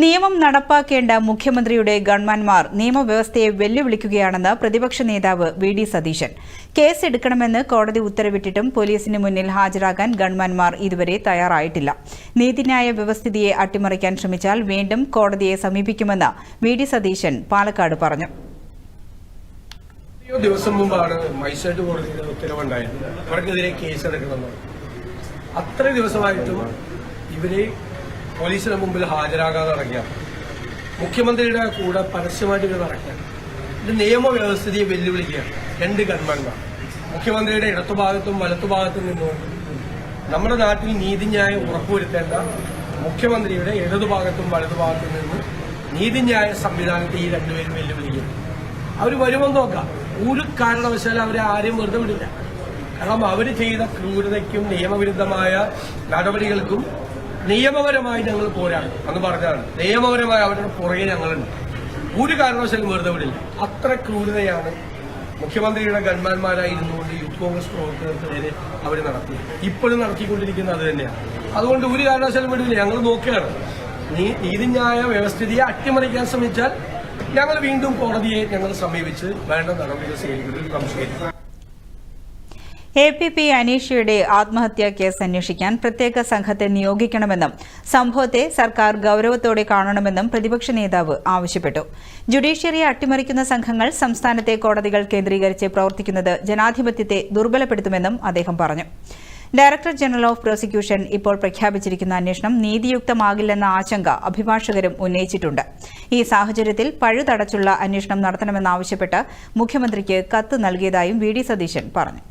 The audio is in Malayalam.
നിയമം നടപ്പാക്കേണ്ട മുഖ്യമന്ത്രിയുടെ ഗവൺമെന്റ്മാർ നിയമവ്യവസ്ഥയെ വെല്ലുവിളിക്കുകയാണെന്ന് പ്രതിപക്ഷ നേതാവ് വി ഡി സതീശൻ. കേസ് എടുക്കണമെന്ന് കോടതി ഉത്തരവിട്ടിട്ടും പോലീസിന് മുന്നിൽ ഹാജരാകാൻ ഗവൺമെന്റ്മാർ ഇതുവരെ തയ്യാറായിട്ടില്ല. നീതിന്യായ വ്യവസ്ഥിതിയെ അട്ടിമറിക്കാൻ ശ്രമിച്ചാൽ വീണ്ടും കോടതിയെ സമീപിക്കുമെന്ന് വി ഡി സതീശൻ പാലക്കാട് പറഞ്ഞു. ദിവസം മുമ്പാണ് കോടതിയുടെ അവർക്കെതിരെ അത്ര ദിവസമായിട്ടും ഇവർ പോലീസിന് മുമ്പിൽ ഹാജരാകാതെ ഇറങ്ങിയ മുഖ്യമന്ത്രിയുടെ കൂടെ പരസ്യമായിട്ട് ഇവർ നടക്കുക. ഇത് നിയമവ്യവസ്ഥിതിയെ വെല്ലുവിളിക്കുകയാണ് രണ്ട് ഗവൺമെന്റ്മാർ മുഖ്യമന്ത്രിയുടെ ഇടത്തുഭാഗത്തും വലത്തുഭാഗത്തും നിന്നും നമ്മുടെ നാട്ടിൽ നീതിന്യായം ഉറപ്പുവരുത്തേണ്ട മുഖ്യമന്ത്രിയുടെ ഇടതുഭാഗത്തും വലതുഭാഗത്തും നിന്ന് നീതിന്യായ സംവിധാനത്തെ ഈ രണ്ടുപേരും വെല്ലുവിളിക്കും അവർ വരുമെന്ന് നോക്കാം. ഒരു കാരണവശാലും അവരെ ആരെയും വെറുതെ വിടില്ല. കാരണം അവർ ചെയ്ത ക്രൂരതയ്ക്കും നിയമവിരുദ്ധമായ നടപടികൾക്കും നിയമപരമായി ഞങ്ങൾ പോരാടും എന്ന് പറഞ്ഞാണ് നിയമപരമായി അവരുടെ പുറകെ ഞങ്ങളുണ്ട്. ഒരു കാരണവശാലും വെറുതെ വിടില്ല. അത്ര ക്രൂരതയാണ് മുഖ്യമന്ത്രിയുടെ ഗൺമാന്മാരായിരുന്നുകൊണ്ട് യൂത്ത് കോൺഗ്രസ് പ്രവർത്തകർക്ക് നേരെ അവർ നടത്തി. ഇപ്പോഴും നടത്തിക്കൊണ്ടിരിക്കുന്നത് അത് തന്നെയാണ്. അതുകൊണ്ട് ഒരു കാരണവശാലും വിടില്ല. ഞങ്ങൾ നോക്കുകയാണ്. നീ നീതിന്യായ വ്യവസ്ഥിതിയെ അട്ടിമറിക്കാൻ ശ്രമിച്ചാൽ ഞങ്ങൾ വീണ്ടും കോടതിയെ ഞങ്ങൾ സമീപിച്ച് വേണ്ട നടപടികൾ സ്വീകരിക്കുന്നത് സംശയിക്കും എ പി പി അനീഷയുടെ ആത്മഹത്യാ കേസ് അന്വേഷിക്കാൻ പ്രത്യേക സംഘത്തെ നിയോഗിക്കണമെന്നും സംഭവത്തെ സർക്കാർ ഗൌരവത്തോടെ കാണണമെന്നും പ്രതിപക്ഷ നേതാവ് ആവശ്യപ്പെട്ടു. ജുഡീഷ്യറിയെ അട്ടിമറിക്കുന്ന സംഘങ്ങൾ സംസ്ഥാനത്തെ കോടതികൾ കേന്ദ്രീകരിച്ച് പ്രവർത്തിക്കുന്നത് ജനാധിപത്യത്തെ ദുർബലപ്പെടുത്തുമെന്നും അദ്ദേഹം പറഞ്ഞു. ഡയറക്ടർ ജനറൽ ഓഫ് പ്രോസിക്യൂഷൻ ഇപ്പോൾ പ്രഖ്യാപിച്ചിരിക്കുന്ന അന്വേഷണം നീതിയുക്തമാകില്ലെന്ന ആശങ്ക അഭിഭാഷകരും ഉന്നയിച്ചിട്ടുണ്ട്. ഈ സാഹചര്യത്തിൽ പഴുതടച്ചുള്ള അന്വേഷണം നടത്തണമെന്നാവശ്യപ്പെട്ട് മുഖ്യമന്ത്രിക്ക് കത്ത് നൽകിയതായും വി ഡി സതീശൻ പറഞ്ഞു.